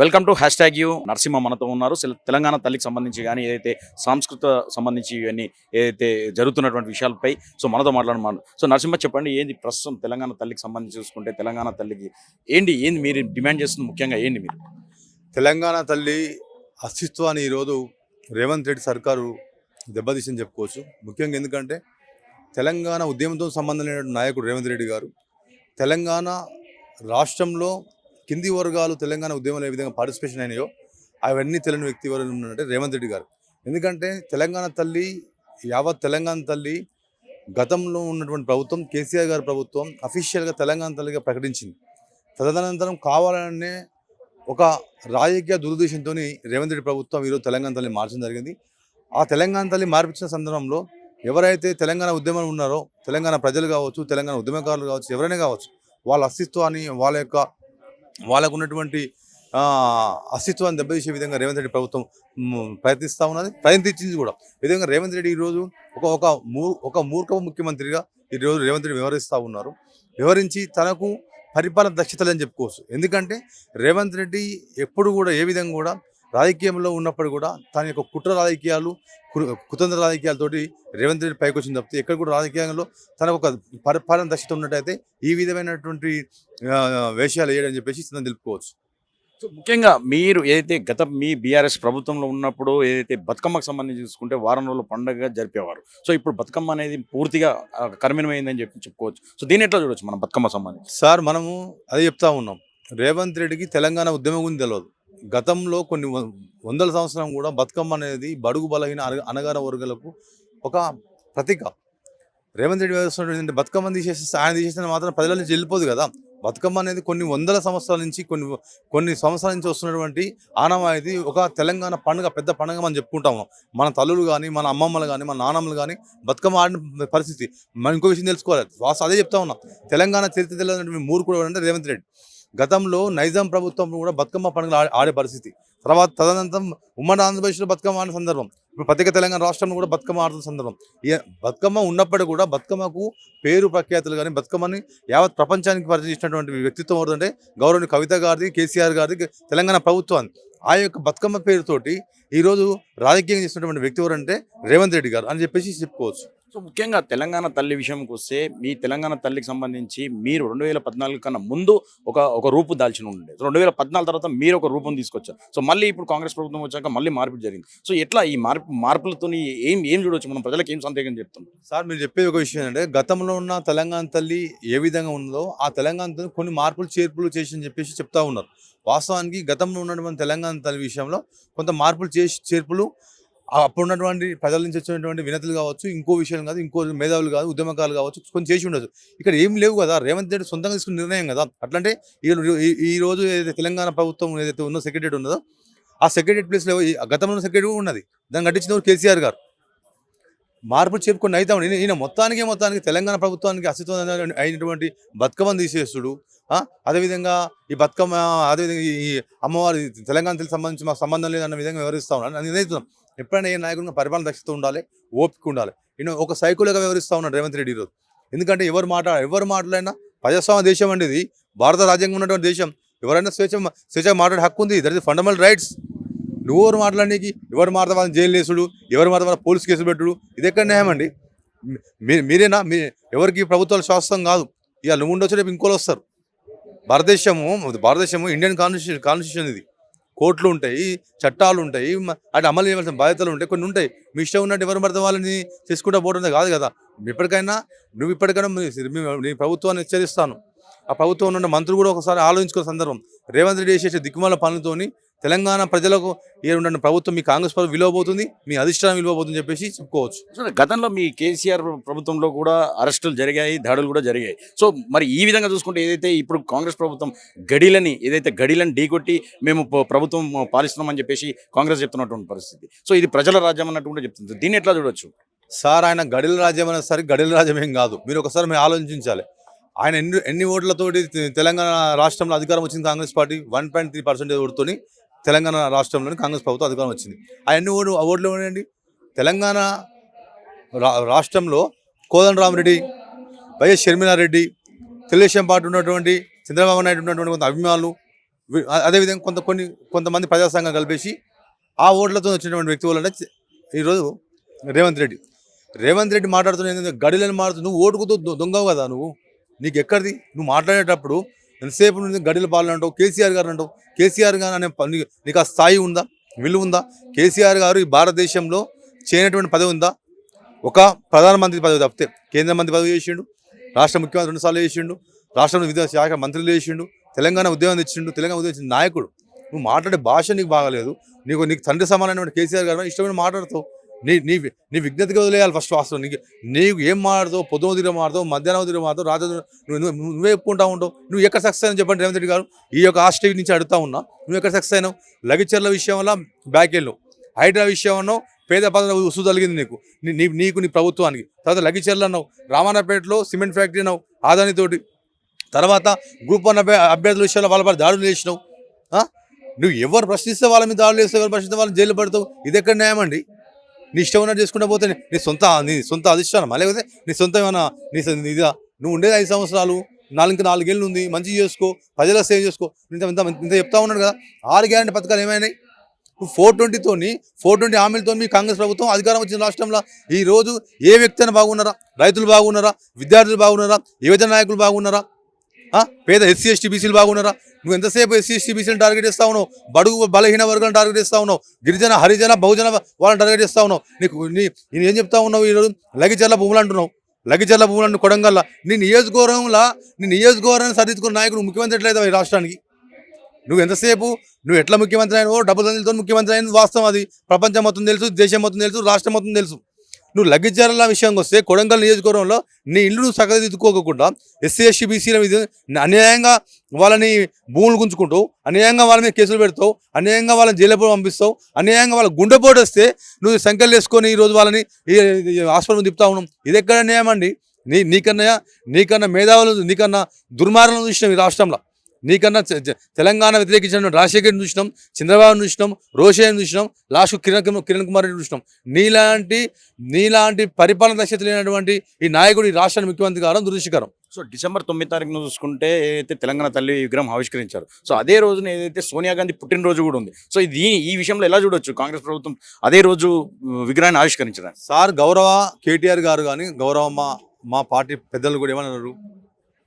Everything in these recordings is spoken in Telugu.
Welcome to hash tag you. Narasimha మనతో ఉన్నారు. తెలంగాణ తల్లికి సంబంధించి కానీ ఏదైతే సాంస్కృత సంబంధించి ఇవన్నీ ఏదైతే జరుగుతున్నటువంటి విషయాలపై సో మనతో మాట్లాడమన్నారు సో నరసింహ చెప్పండి ఏంది ప్రస్తుతం తెలంగాణ తల్లికి సంబంధించి చూసుకుంటే తెలంగాణ తల్లికి ఏంటి ఏంది మీరు డిమాండ్ చేస్తుంది ముఖ్యంగా ఏంటి మీరు? తెలంగాణ తల్లి అస్తిత్వాన్ని ఈరోజు రేవంత్ రెడ్డి సర్కారు దెబ్బతీసింది చెప్పుకోవచ్చు. ముఖ్యంగా ఎందుకంటే తెలంగాణ ఉద్యమంతో సంబంధం లేని నాయకుడు రేవంత్ రెడ్డి గారు తెలంగాణ రాష్ట్రంలో కింది వర్గాలు తెలంగాణ ఉద్యమంలో ఏ విధంగా పార్టిసిపేషన్ అయినాయో అవన్నీ తెలియని వ్యక్తి ఎవరు ఉన్నారంటే రేవంత్ రెడ్డి గారు. ఎందుకంటే తెలంగాణ తల్లి యావత్ తెలంగాణ తల్లి గతంలో ఉన్నటువంటి ప్రభుత్వం కేసీఆర్ గారి ప్రభుత్వం అఫీషియల్గా తెలంగాణ తల్లిగా ప్రకటించింది. తదనంతరం కావాలనే ఒక రాజకీయ దురుద్దేశంతో రేవంత్ రెడ్డి ప్రభుత్వం ఈరోజు తెలంగాణ తల్లి మార్చడం జరిగింది. ఆ తెలంగాణ తల్లి మార్పించిన సందర్భంలో ఎవరైతే తెలంగాణ ఉద్యమం ఉన్నారో తెలంగాణ ప్రజలు కావచ్చు తెలంగాణ ఉద్యమకారులు కావచ్చు ఎవరైనా కావచ్చు వాళ్ళ అస్తిత్వాన్ని వాళ్ళ యొక్క వాళ్ళకు ఉన్నటువంటి అస్తిత్వాన్ని దెబ్బతీసే విధంగా రేవంత్ రెడ్డి ప్రభుత్వం ప్రయత్నిస్తూ ఉన్నది ప్రయత్నించింది కూడా. ఈ విధంగా రేవంత్ రెడ్డి ఈరోజు ఒక ఒక మూ ఒక మూర్ఖ ముఖ్యమంత్రిగా ఈరోజు రేవంత్ రెడ్డి వివరిస్తూ ఉన్నారు. వివరించి తనకు పరిపాలన దక్షతలు అని చెప్పుకోవచ్చు. ఎందుకంటే రేవంత్ రెడ్డి ఎప్పుడు కూడా ఏ విధంగా కూడా రాజకీయంలో ఉన్నప్పుడు కూడా తన యొక్క కుట్ర రాజకీయాలు కుతంత్ర రాజకీయాలతోటి రేవంత్ రెడ్డి పైకి వచ్చింది తప్పితే ఎక్కడ కూడా రాజకీయంలో తనకు ఒక పరిపాలన దక్షత ఉన్నట్టయితే ఈ విధమైనటువంటి వేషాలు వేయడని చెప్పేసి తను తెలుపుకోవచ్చు. సో ముఖ్యంగా మీరు ఏదైతే గత మీ బీఆర్ఎస్ ప్రభుత్వంలో ఉన్నప్పుడు ఏదైతే బతుకమ్మకు సంబంధించి చూసుకుంటే వారం రోజుల పండుగ జరిపేవారు. సో ఇప్పుడు బతుకమ్మ అనేది పూర్తిగా కర్మినమైందని చెప్పి చెప్పుకోవచ్చు. సో దీని ఎట్లా చూడొచ్చు మనం బతుకమ్మ సంబంధించి? సార్ మనము అదే చెప్తా ఉన్నాం. రేవంత్ రెడ్డికి తెలంగాణ ఉద్యమం గురించి తెలియదు గతంలో కొన్ని వందల సంవత్సరం కూడా బతుకమ్మ అనేది బడుగు బలహీన అన- అనగాన వర్గాలకు ఒక ప్రతీక. రేవంత్ రెడ్డి వ్యవస్థ బతుకమ్మ తీసేసి ఆయన తీసేసిన మాత్రం ప్రజల నుంచి వెళ్ళిపోదు కదా. బతుకమ్మ అనేది కొన్ని వందల సంవత్సరాల నుంచి కొన్ని కొన్ని సంవత్సరాల నుంచి వస్తున్నటువంటి ఆనవాయితీ ఒక తెలంగాణ పండుగ పెద్ద పండుగ మనం చెప్పుకుంటాము మన తల్లులు కానీ మన అమ్మమ్మలు కానీ మన నాన్నమ్మలు కానీ బతుకమ్మ ఆడిన పరిస్థితి. మనం ఇంకో విషయం తెలుసుకోవాలి. వాస్తవం అదే చెప్తా ఉన్నాం. తెలంగాణ చరిత్ర తెలియనటువంటి కూడా అంటే రేవంత్ రెడ్డి. గతంలో నైజాం ప్రభుత్వం కూడా బతుకమ్మ పండుగలు ఆడే- ఆడే పరిస్థితి. తర్వాత తదనంతరం ఉమ్మడి ఆంధ్రప్రదేశ్లో బతుకమ్మ ఆడిన సందర్భం. ఇప్పుడు ప్రత్యేక తెలంగాణ రాష్ట్రంలో కూడా బతుకమ్మ ఆడుతున్న సందర్భం. బతుకమ్మ ఉన్నప్పటికీ కూడా బతుకమ్మకు పేరు ప్రఖ్యాతులు కానీ బతుకమ్మని యావత్ ప్రపంచానికి పరిచయం చేసినటువంటి వ్యక్తిత్వం ఎవరంటే గౌరవని కవిత గారిది కేసీఆర్ గారిది తెలంగాణ ప్రభుత్వాన్ని. ఆ యొక్క బతుకమ్మ పేరుతోటి ఈరోజు రాజకీయం చేసినటువంటి వ్యక్తి ఎవరంటే రేవంత్ రెడ్డి గారు అని చెప్పేసి చెప్పుకోవచ్చు. సో ముఖ్యంగా తెలంగాణ తల్లి విషయంకి వస్తే మీ తెలంగాణ తల్లికి సంబంధించి మీరు రెండు వేల పద్నాలుగు కన్నా ముందు ఒక ఒక రూపు దాల్చిన ఉండే. రెండు వేల పద్నాలుగు తర్వాత మీరు ఒక రూపం తీసుకొచ్చారు. సో మళ్ళీ ఇప్పుడు కాంగ్రెస్ ప్రభుత్వం వచ్చాక మళ్ళీ మార్పు జరిగింది. సో ఎట్లా ఈ మార్పు మార్పులతో ఏం ఏం చూడవచ్చు మనం? ప్రజలకు ఏం సందేహం చెప్తాం సార్ మీరు చెప్పేది ఒక విషయం అంటే గతంలో ఉన్న తెలంగాణ తల్లి ఏ విధంగా ఉందో ఆ తెలంగాణ తల్లి కొన్ని మార్పులు చేర్పులు చేసి అని చెప్పేసి చెప్తా ఉన్నారు. వాస్తవానికి గతంలో ఉన్నటువంటి తెలంగాణ తల్లి విషయంలో కొంత మార్పులు చేసి చేర్పులు ఆ అప్పుడు ఉన్నటువంటి ప్రజల నుంచి వచ్చినటువంటి వినతులు కావచ్చు ఇంకో విషయం కాదు ఇంకో మేధావులు కాదు ఉద్యమకాలు కావచ్చు కొంచెం చేసి ఉండొచ్చు. ఇక్కడ ఏం లేవు కదా రేవంత్ రెడ్డి సొంతంగా తీసుకున్న నిర్ణయం కదా. అట్లంటే ఈ ఈ- ఈ రోజు ఏదైతే తెలంగాణ ప్రభుత్వం ఏదైతే ఉందో సెక్రటరీ ఉన్నదో ఆ సెక్రటరీ ప్లేస్లో ఈ గతంలో సెక్రటరీ ఉన్నది. దాన్ని కట్టించిన కేసీఆర్ గారు. మార్పులు చెప్పుకొని అయితే. ఈయన ఈయన మొత్తానికి మొత్తానికి తెలంగాణ ప్రభుత్వానికి అస్తిత్వం అయినటువంటి బతుకమ్మను తీసేస్తుడు అదేవిధంగా ఈ బతుకమ్మ అదేవిధంగా ఈ- అమ్మవారి తెలంగాణ సంబంధించి మాకు సంబంధం లేదన్న విధంగా వివరిస్తా ఉన్నాను నేను నేర్చున్నాం ఎప్పుడైనా ఏ నాయకుడిగా పరిపాలన దక్షత ఉండాలి ఓపిక ఉండాలి. ఈయన ఒక సైకిల్గా వివరిస్తూ ఉన్నాడు రేవంత్ రెడ్డి ఈరోజు. ఎందుకంటే ఎవరు మాట ఎవరు మాట్లాడినా ప్రజాస్వామ్య దేశం అండి ఇది. భారత రాజ్యాంగం ఉన్నటువంటి దేశం. ఎవరైనా స్వేచ్ఛ స్వేచ్ఛగా మాట్లాడే హక్కు ఉంది. That is fundamental rights. నువ్వు ఎవరు మాట్లాడడానికి ఎవరు మాట్లాడ వాళ్ళని జైలు వేసుడు ఎవరు మాట్లాడ వాళ్ళ పోలీస్ కేసులు పెట్టుడు? ఇది ఎక్కడ న్యాయం అండి? మీ మీరేనా? మీ ఎవరికి ప్రభుత్వాలు శాస్త్రం కాదు. ఇక నువ్వు ఉండొచ్చు రేపు ఇంకోళ్ళు వస్తారు. భారతదేశము భారతదేశము ఇండియన్ కాన్స్టిట్యూషన్ కాన్స్టిట్యూషన్ ఇది. కోర్టులు ఉంటాయి చట్టాలు ఉంటాయి అటు అమలు చేయవలసిన బాధ్యతలు ఉంటాయి కొన్ని ఉంటాయి. మీ ఇష్టం ఉన్నట్టు ఎవరు పడితే వాళ్ళని తీసుకుంటా పోవడం కాదు కదా. ఇప్పటికైనా నువ్వు ఇప్పటికైనా మీ- నీ ప్రభుత్వాన్ని హెచ్చరిస్తాను. ఆ ప్రభుత్వం ఉన్న మంత్రులు కూడా ఒకసారి ఆలోచించుకున్న సందర్భం. రేవంత్ రెడ్డి చేసే దిక్కుమాల పనులతోని తెలంగాణ ప్రజలకు ఏ ఉన్న ప్రభుత్వం మీ కాంగ్రెస్ ప్రభుత్వం విలువ పోతుంది మీ అధిష్టానం విలువ పోతుంది చెప్పేసి చెప్పుకోవచ్చు. గతంలో మీ కేసీఆర్ ప్రభుత్వంలో కూడా అరెస్టులు జరిగాయి దాడులు కూడా జరిగాయి. సో మరి ఈ విధంగా చూసుకుంటే ఏదైతే ఇప్పుడు కాంగ్రెస్ ప్రభుత్వం గడిలని ఏదైతే గడిలను ఢీకొట్టి మేము ప్రభుత్వం పాలిస్తున్నామని చెప్పేసి కాంగ్రెస్ చెప్తున్నటువంటి పరిస్థితి. సో ఇది ప్రజల రాజ్యం అన్నట్టు కూడా చెప్తుంది. దీన్ని ఎట్లా చూడొచ్చు? సార్ ఆయన గడిల రాజ్యం అనేది సరే గడిల రాజ్యం ఏం కాదు. మీరు ఒకసారి మీరు ఆలోచించాలి. ఆయన ఎన్ని ఎన్ని ఓట్లతోటి తెలంగాణ రాష్ట్రంలో అధికారం వచ్చింది Congress party one point three percentage ఓటుతోని Telangana రాష్ట్రంలోని కాంగ్రెస్ ప్రభుత్వం అధికారం వచ్చింది. ఆ ఎన్ని ఓటు ఆ ఓట్లు ఏమండి తెలంగాణ రా- రాష్ట్రంలో కోదండరామరెడ్డి వైఎస్ షర్మిలారెడ్డి తెలుగుదేశం పార్టీ ఉన్నటువంటి చంద్రబాబు నాయుడు ఉన్నటువంటి కొంత అభిమానులు అదేవిధంగా కొంత కొన్ని కొంతమంది ప్రజాసంఘం కలిపేసి ఆ ఓట్లతో వచ్చినటువంటి వ్యక్తి వల్ల ఈరోజు రేవంత్ రెడ్డి. రేవంత్ రెడ్డి మాట్లాడుతున్న ఏంటంటే గడిలను మారుతూ నువ్వు ఓటుకుతూ దొంగవు కదా నువ్వు. నీకు ఎక్కడిది నువ్వు మాట్లాడేటప్పుడు ఎంతసేపు నుండి గడిల పాలన అంటావు? కేసీఆర్ గారు అంటావు. కేసీఆర్ గారు అనే నీకు- ఆ స్థాయి ఉందా? విలువ ఉందా? కేసీఆర్ గారు ఈ భారతదేశంలో చేయనటువంటి పదవి ఉందా? ఒక ప్రధానమంత్రి పదవి తప్పితే కేంద్ర మంత్రి పదవి చేసిండు రాష్ట్ర ముఖ్యమంత్రి రెండుసార్లు చేసిండు రాష్ట్రంలో విద్యా శాఖ మంత్రులు చేసిండు తెలంగాణ ఉద్యమం తెచ్చిండు తెలంగాణ ఉద్యమం నాయకుడు. నువ్వు మాట్లాడే భాష నీకు బాగాలేదు. నీకు నీకు తండ్రి సమానమైన కేసీఆర్ గారు ఇష్టమైన మాట్లాడుతావు. నీ నీ నీ విజ్ఞతగా వదిలేయాలి ఫస్ట్ వాస్తవం. నీకు నీకు ఏం మాట్లాడతావు పొద్దున ఉదయం మాట్లాడతావు మధ్యాహ్నం ఉదయం మాట్లాడతావు రాత్రి నువ్వు నువ్వు- నువ్వే చెప్పుకుంటా ఉంటావు. నువ్వు ఎక్కడ సక్సెస్ అని చెప్పండి రేవంత్ రెడ్డి గారు. ఈ యొక్క ఆస్ట్ నుంచి అడుగుతా ఉన్నా నువ్వు ఎక్కడ సక్సెస్ అయినావు? లగిచర్ల విషయం వల్ల బ్యాక్ వెళ్ళావు. హైడ్రా విషయం అన్నావు పేద పదన ఉసు తగిలింది నీకు. నీ- నీ నీకు నీ ప్రభుత్వానికి. తర్వాత లగిచర్ల అన్నావు రామానాపేటలో సిమెంట్ ఫ్యాక్టరీ అన్నావు ఆదానితోటి. తర్వాత గ్రూప్ వన్ అభ్యర్థుల విషయంలో వాళ్ళ పడి దాడులు చేసినావు. నువ్వు ఎవరు ప్రశ్నిస్తే వాళ్ళ మీద దాడులు చేస్తే ఎవరు ప్రశ్నిస్తే వాళ్ళని జైలు పడతావు? ఇది ఎక్కడ న్యాయం అండి? నీ ఇష్టం ఉన్నట్టు చేసుకుంటా పోతే నీ- సొంత నీ సొంత అధిష్టానం లేకపోతే నీ సొంత ఏమైనా నీ సొ- ఇదా నువ్వు ఉండేది ఐదు సంవత్సరాలు నాలుగు ఇంకా నాలుగేళ్ళు ఉంది మంచిగా చేసుకో ప్రజల సేవ చేసుకో. ఇంత ఇంత ఇంత చెప్తా ఉన్నాడు కదా. ఆరు గ్యారంటీ పథకాలు ఏమైనాయి? నువ్వు ఫోర్ ట్వంటీతోని ఫోర్ ట్వంటీ హామీలతో మీ కాంగ్రెస్ ప్రభుత్వం అధికారం వచ్చిన రాష్ట్రంలో. ఈ రోజు ఏ వ్యక్తి అయినా బాగున్నారా? రైతులు బాగున్నారా? విద్యార్థులు బాగున్నారా? యువజన నాయకులు బాగున్నారా? పేద ఎస్సీ ఎస్టీ బీసీలు బాగున్నారా? నువ్వు ఎంతసేపు ఎస్సీ ఎస్టీ బీసీలు టార్గెట్ చేస్తా ఉన్నావు? బడుగు బలహీన వర్గాలను టార్గెట్ చేస్తా ఉన్నావు? గిరిజన హరిజన బహుజన వాళ్ళని టార్గెట్ చేస్తా ఉన్నావు? నీకు నీ నేను ఏం చెప్తా ఉన్నావు ఈరోజు? లగిచర్ల భూములు అంటున్నావు. లగిచర్ల భూములు అంటూ కొడంగల్ల. నీ నియోజకవర్గంలో నీ నియోజకవర్గాన్ని సరిదిద్దుకున్న నాయకుడు ముఖ్యమంత్రి ఎట్లయితే ఈ రాష్ట్రానికి? నువ్వు ఎంతసేపు? నువ్వు ఎట్లా ముఖ్యమంత్రి అయినవో? డబ్బులు తండ్రితో ముఖ్యమంత్రి అయినది వాస్తవం అది. ప్రపంచం మొత్తం తెలుసు దేశం మొత్తం తెలుసు రాష్ట్రం మొత్తం తెలుసు. నువ్వు లగ్గిజాల విషయానికి వస్తే కొడంగల్ నియోజకవర్గంలో నీ ఇల్లు నువ్వు సగదిద్దుకోకుండా ఎస్సీ ఎస్టీ బీసీల మీద అన్యాయంగా వాళ్ళని భూములు గుంజుకుంటూ అన్యాయంగా వాళ్ళ మీద కేసులు పెడతావు అన్యాయంగా వాళ్ళని జైలు పంపిస్తావు అన్యాయంగా వాళ్ళ గుండెపోటు వస్తే నువ్వు సంఖ్యలు వేసుకొని ఈ రోజు వాళ్ళని ఈ హాస్పిటల్ తిప్పుతా ఉన్నాం ఇది ఎక్కడ న్యాయం అండి? నీ నీకన్నా నీకన్నా మేధావులు నీకన్నా దుర్మార్గం చూసినాం ఈ రాష్ట్రంలో. నీకన్నా తెలంగాణ వ్యతిరేకించిన రాజశేఖర్ చూసినాం చంద్రబాబు చూసినాం రోషయ్యను చూసినాం లాస్ట్ కిరణ్ కుమార్- కిరణ్ కుమార్ రెడ్డి చూసినాం. నీలాంటి నీలాంటి పరిపాలన దక్షత లేనటువంటి ఈ నాయకుడు ఈ రాష్ట్రానికి ముఖ్యమంత్రి కావడం దురదృష్టకరం. సో డిసెంబర్ తొమ్మిది తారీఖున చూసుకుంటే ఏదైతే తెలంగాణ తల్లి విగ్రహం ఆవిష్కరించారు సో అదే రోజున ఏదైతే సోనియా గాంధీ పుట్టినరోజు కూడా ఉంది. సో ఇది ఈ విషయంలో ఎలా చూడొచ్చు? కాంగ్రెస్ ప్రభుత్వం అదే రోజు విగ్రహాన్ని ఆవిష్కరించడానికి సార్ గౌరవ కేటీఆర్ గారు కానీ గౌరవ మా మా పార్టీ పెద్దలు కూడా ఏమన్నారు?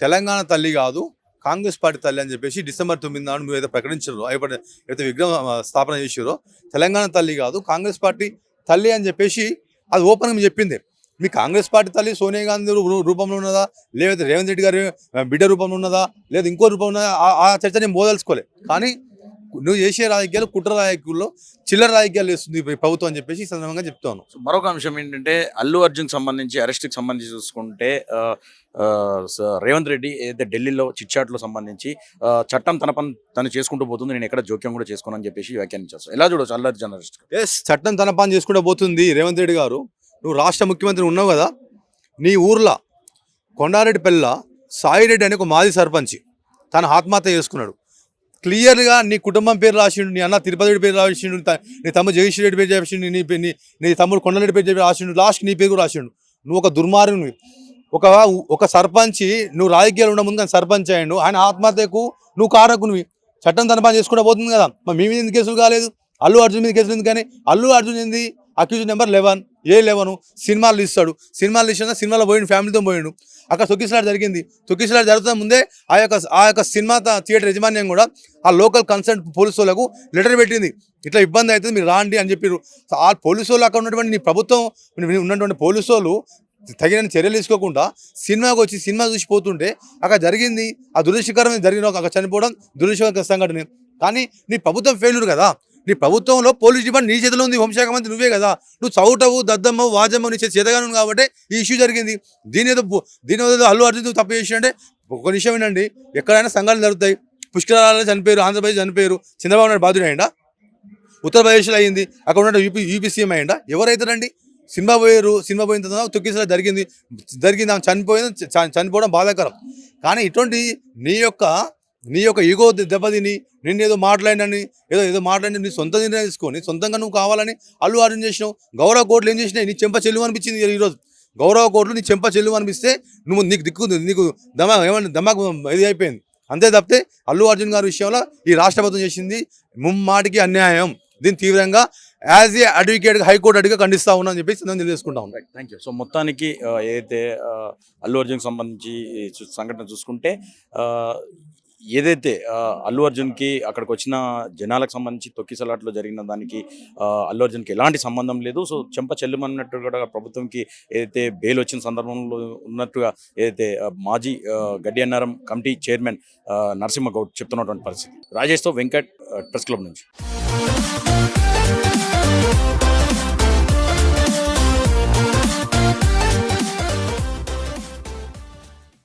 తెలంగాణ తల్లి కాదు కాంగ్రెస్ పార్టీ తల్లి అని చెప్పేసి డిసెంబర్ తొమ్మిది నాడు మీరు ఏదో ప్రకటించారు అయిపోయి ఏదైతే విగ్రహం స్థాపన చేసారో తెలంగాణ తల్లి కాదు కాంగ్రెస్ పార్టీ తల్లి అని చెప్పేసి అది ఓపెన్గా చెప్పింది. మీ కాంగ్రెస్ పార్టీ తల్లి సోనియా గాంధీ రూ- రూపంలో ఉన్నదా? లేకపోతే రేవంత్ రెడ్డి గారి బిడ్డ రూపంలో ఉన్నదా? లేదా ఇంకో రూపంలో ఉన్నదా? ఆ- చర్చ నేను మోదలుచుకోలే కానీ నువ్వు చేసే రాజకీయాలు కుట్ర రాజకీయాల్లో చిల్లర రాజకీయాలు చేస్తుంది ఈ ప్రభుత్వం అని చెప్పేసి ఈ సందర్భంగా చెప్తాను. మరొక అంశం ఏంటంటే అల్లు అర్జున్ సంబంధించి అరెస్ట్కి సంబంధించి చూసుకుంటే రేవంత్ రెడ్డి ఏదైతే ఢిల్లీలో చిట్చాట్లో సంబంధించి చట్టం తన పని తను చేసుకుంటూ పోతుంది నేను ఎక్కడ జోక్యం కూడా చేసుకోనని చెప్పేసి వ్యాఖ్యానించారు. ఎలా చూడొచ్చు అల్లు అర్జున్ అరెస్ట్ ఎస్ చట్టం తన పని చేసుకుంటూ పోతుంది రేవంత్ రెడ్డి గారు. నువ్వు రాష్ట్ర ముఖ్యమంత్రి ఉన్నావు కదా నీ ఊర్లో కొండారెడ్డి పిల్ల సాయిరెడ్డి అనే ఒక మాజీ సర్పంచ్ తను ఆత్మహత్య చేసుకున్నాడు. క్లియర్గా నీ కుటుంబం పేరు రాసిండు నీ అన్న తిరుపతి రెడ్డి పేరు రాసిండు నీ తమ్ముడు జగదీష్ రెడ్డి పేరు రాసిండు నీ నీ నీ తమ్ముడు కొండలరెడ్డి పేరు చెప్పి రాసిండు లాస్ట్ నీ పేరు కూడా రాసిండు. నువ్వు ఒక దుర్మార్గుని ఒక ఒక సర్పంచి నువ్వు రాజకీయాలు ఉన్న ముందు సర్పంచ్ అయ్యాడు. ఆయన ఆత్మహత్యకు నువ్వు కారకునివి. చట్టం తన పని చేసుకుంటూ పోతుంది కదా. మరి మీ మీద ఎందుకు కేసులు కాలేదు? అల్లు అర్జున్ మీద కేసులు ఎందుకు కానీ? అల్లు అర్జున్ ఏంది? Accused number eleven. ఏ లేవను? సినిమాలు ఇస్తాడు సినిమాలు ఇస్తున్నా సినిమాలో పోయిండు ఫ్యామిలీతో పోయిండు. అక్కడ తొక్కిసలాట జరిగింది. తొక్కిసలాట జరుగుతున్న ముందే ఆ యొక్క ఆ యొక్క సినిమా థియేటర్ యజమాన్యం కూడా ఆ లోకల్ కన్సర్న్ పోలీసు వాళ్ళకు లెటర్ పెట్టింది. ఇట్లా ఇబ్బంది అవుతుంది మీరు రాండి అని చెప్పారు ఆ పోలీసు వాళ్ళు అక్కడ ఉన్నటువంటి నీ ప్రభుత్వం ఉన్నటువంటి పోలీసు వాళ్ళు తగిన చర్యలు తీసుకోకుండా సినిమాకి వచ్చి సినిమా చూసి పోతుంటే అక్కడ జరిగింది. ఆ దురదృష్టకరమైన జరిగిన ఒక అక్కడ చనిపోవడం దురదృష్టకర సంఘటన. కానీ నీ ప్రభుత్వం ఫెయిల్యూర్ కదా. నీ ప్రభుత్వంలో పోలీస్ డిపార్ట్మెంట్ నీ చేతిలో ఉంది హోంశాఖ మంత్రి నువ్వే కదా. నువ్వు చౌటవు దద్దమ్మ వాజమ్మ నీ చేతగాను కాబట్టి ఈ ఇష్యూ జరిగింది. దీని ఏదో దీని ఏదో అల్లు అర్జున్ నువ్వు తప్పు చేసినంటే ఒక విషయం ఏంటండి ఎక్కడైనా సంఘాలు జరుగుతాయి. పుష్కరాలలో చనిపోయారు ఆంధ్రప్రదేశ్ చనిపోయారు. చంద్రబాబు నాయుడు బాధుడు అయిందా ఉత్తరప్రదేశ్లో అయింది. అక్కడ ఉన్న యూపీ యూపీ సీఎం అయ్యిండా? ఎవరైతారండి సినిమా పోయారు. సినిమా పోయిన తర్వాత తొక్కిసలా జరిగింది. జరిగింది ఆమె చనిపోయింది చనిపోవడం బాధాకరం. కానీ ఇటువంటి నీ యొక్క నీ యొక్క ఈగో దెబ్బతిని నిన్ను ఏదో మాట్లాడినని ఏదో ఏదో మాట్లాడిన నీ సొంత నిర్ణయం తీసుకొని సొంతంగా నువ్వు కావాలని అల్లు అర్జున్ చేసినావు. గౌరవ కోర్టులు ఏం చేసినాయి? నీ చెంప చెల్లు అనిపించింది ఈరోజు గౌరవ కోర్టులు నీ చెంప చెల్లు అనిపిస్తే నువ్వు నీకు దిక్కు నీకు దమా ఏమన్నా దమాకు ఇది అయిపోయింది. అంతే తప్పితే అల్లు అర్జున్ గారి విషయంలో ఈ రాష్ట్ర ప్రభుత్వం చేసింది ముమ్మాటికి అన్యాయం. దీన్ని తీవ్రంగా యాజ్ ఏ అడ్వకేట్ హైకోర్టు అడిగా ఖండిస్తా ఉన్నా అని చెప్పేసి నేను తెలియజేసుకుంటా ఉన్నాను థ్యాంక్ యూ సో మొత్తానికి ఏదైతే అల్లు అర్జున్కి సంబంధించి సంఘటన చూసుకుంటే ఏదైతే అల్లు అర్జున్కి అక్కడికి వచ్చిన జనాలకు సంబంధించి తొక్కిసలాట్లో జరిగిన దానికి అల్లు అర్జున్కి ఎలాంటి సంబంధం లేదు. సో చెంప చెల్లుమన్నట్టు కూడా ప్రభుత్వంకి ఏదైతే బెయిల్ వచ్చిన సందర్భంలో ఉన్నట్టుగా ఏదైతే మాజీ గడ్డి అన్నారం కమిటీ చైర్మన్ నరసింహగౌడ్ నరసింహ గౌడ్ చెప్తున్నటువంటి పరిస్థితి. రాజేష్తో వెంకట్ ప్రెస్ క్లబ్ నుంచి.